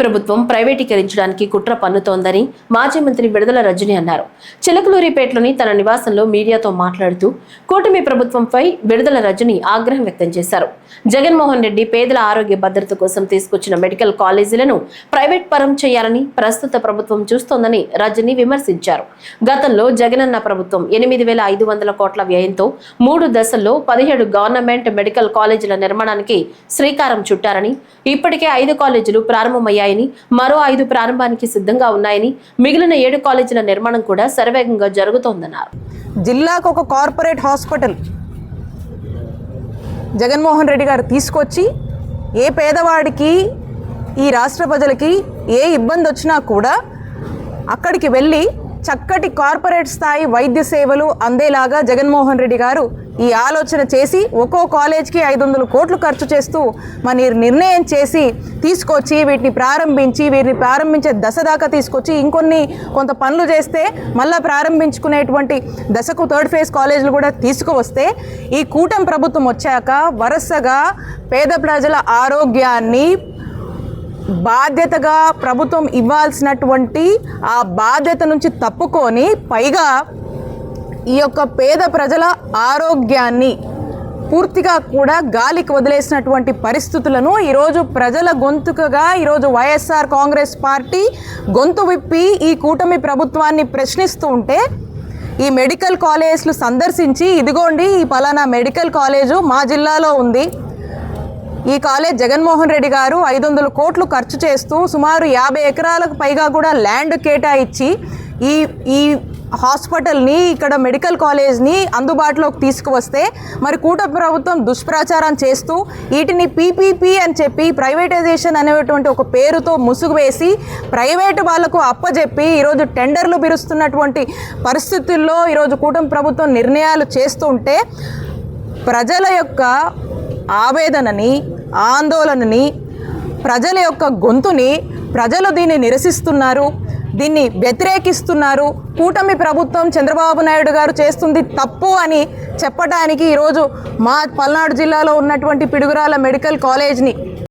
ప్రభుత్వం ప్రైవేటీకరించడానికి కుట్ర పన్నుతోందని మాజీ మంత్రి విడుదల రజని అన్నారు. చిలకలూరిపేటలోని తన నివాసంలో మీడియాతో మాట్లాడుతూ కూటమి ప్రభుత్వంపై విడుదల రజని ఆగ్రహం వ్యక్తం చేశారు. జగన్మోహన్ రెడ్డి పేదల ఆరోగ్య భద్రత కోసం తీసుకొచ్చిన మెడికల్ కాలేజీలను ప్రైవేట్ పరం చేయాలని ప్రస్తుత ప్రభుత్వం చూస్తోందని రజని విమర్శించారు. గతంలో జగనన్న ప్రభుత్వం ఎనిమిది వేల ఐదు వందల కోట్ల వ్యయంతో మూడు దశల్లో పదిహేడు గవర్నమెంట్ మెడికల్ కాలేజీల నిర్మాణానికి శ్రీకారం చుట్టారని ఇప్పటికే ఐదు కాలేజీలు ప్రారంభమయ్యాయి. ప్రారంభమయ్యాయని మరో ఐదు ప్రారంభానికి సిద్ధంగా ఉన్నాయని మిగిలిన ఏడు కాలేజీల నిర్మాణం కూడా శరవేగంగా జరుగుతోందన్నారు. జిల్లాకు ఒక కార్పొరేట్ హాస్పిటల్ జగన్మోహన్ రెడ్డి గారు తీసుకొచ్చి ఏ పేదవాడికి ఈ రాష్ట్ర ప్రజలకి ఏ ఇబ్బంది వచ్చినా కూడా అక్కడికి వెళ్ళి చక్కటి కార్పొరేట్ స్థాయి వైద్య సేవలు అందేలాగా జగన్మోహన్ రెడ్డి గారు ఈ ఆలోచన చేసి ఒక్కో కాలేజ్కి ఐదు వందల కోట్లు ఖర్చు చేస్తూ మరి నిర్ణయం చేసి తీసుకొచ్చి వీటిని ప్రారంభించి వీటిని ప్రారంభించే దశ దాకా తీసుకొచ్చి ఇంకొన్ని కొంత పనులు చేస్తే మళ్ళీ ప్రారంభించుకునేటువంటి దశకు థర్డ్ ఫేజ్ కాలేజీలు కూడా తీసుకువస్తే ఈ కూటమి ప్రభుత్వం వచ్చాక వరుసగా పేద ప్రజల ఆరోగ్యాన్ని బాధ్యతగా ప్రభుత్వం ఇవ్వాల్సినటువంటి ఆ బాధ్యత నుంచి తప్పుకొని పైగా ఈ యొక్క పేద ప్రజల ఆరోగ్యాన్ని పూర్తిగా కూడా గాలికి వదిలేసినటువంటి పరిస్థితులను ఈరోజు ప్రజల గొంతుకగా ఈరోజు వైఎస్ఆర్ కాంగ్రెస్ పార్టీ గొంతు విప్పి ఈ కూటమి ప్రభుత్వాన్ని ప్రశ్నిస్తూ ఉంటే ఈ మెడికల్ కాలేజ్లు సందర్శించి ఇదిగోండి ఈ పలానా మెడికల్ కాలేజు మా జిల్లాలో ఉంది. ఈ కాలేజ్ జగన్మోహన్ రెడ్డి గారు ఐదు వందల కోట్లు ఖర్చు చేస్తూ సుమారు యాభై ఎకరాలకు పైగా కూడా ల్యాండ్ కేటాయించి ఈ ఈ హాస్పిటల్ని ఇక్కడ మెడికల్ కాలేజ్ని అందుబాటులోకి తీసుకువస్తే మరి కూట ప్రభుత్వం దుష్ప్రచారం చేస్తూ వీటిని పీపీపీ అని చెప్పి ప్రైవేటైజేషన్ అనేటువంటి ఒక పేరుతో ముసుగు వేసి ప్రైవేటు వాళ్ళకు అప్పజెప్పి ఈరోజు టెండర్లు పిలుస్తున్నటువంటి పరిస్థితుల్లో ఈరోజు కూటమి ప్రభుత్వం నిర్ణయాలు చేస్తుంటే ప్రజల యొక్క ఆవేదనని ఆందోళనని ప్రజల యొక్క గొంతుని ప్రజలు దీన్ని నిరసిస్తున్నారు దీన్ని వ్యతిరేకిస్తున్నారు. కూటమి ప్రభుత్వం చంద్రబాబు నాయుడు గారు చేస్తుంది తప్పు అని చెప్పడానికి ఈరోజు మా పల్నాడు జిల్లాలో ఉన్నటువంటి పిడుగురాల మెడికల్ కాలేజ్ని